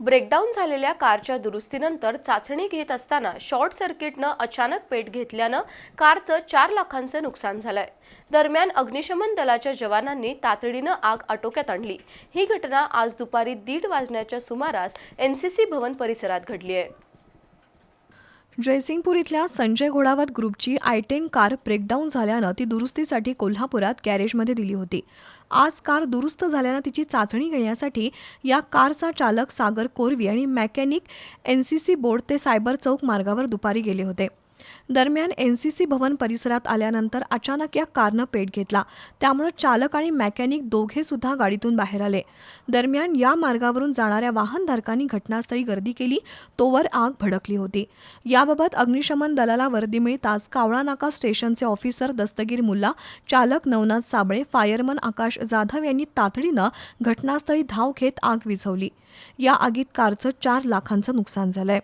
Breakdown झालेल्या कारच्या दुरुस्तीनंतर चाचणी घेत असताना शॉर्ट सर्किटनं अचानक पेट घेतल्यानं कारचं चार लाखांचं नुकसान झालंय. दरम्यान अग्निशमन दलाच्या जवानांनी तातडीनं आग आटोक्यात आणली. ही घटना आज दुपारी दीड वाजण्याच्या सुमारास एनसीसी भवन परिसरात घडली आहे. जयसिंगपूर इथल्या संजय घोडावत ग्रुपची आय टेन कार ब्रेकडाऊन झाल्यानं ती दुरुस्तीसाठी कोल्हापुरात गॅरेजमध्ये दिली होती. आज कार दुरुस्त झाल्यानं तिची चाचणी घेण्यासाठी या कारचा चालक सागर कोरवी आणि mechanic N C C board ते सायबर चौक मार्गावर दुपारी गेले होते. दरम्यान एन सी सी भवन परिसरात आल्यानंतर अचानक या कारनं पेट घेतला. त्यामुळे चालक आणि मेकॅनिक दोघे सुद्धा गाडीतून बाहेर आले. दरम्यान या मार्गावरून जाणाऱ्या वाहनधारकांनी घटनास्थळी गर्दी केली. तोवर आग भडकली होती. याबाबत अग्निशमन दलाला वर्दी मिळताच कावळा नाका स्टेशनचे ऑफिसर दस्तगीर मुल्ला चालक नवनाथ साबळे फायरमन आकाश जाधव यांनी तातडीनं घटनास्थळी धाव घेत आग विझवली. या आगीत कारचं चार लाखांचं नुकसान झालंय.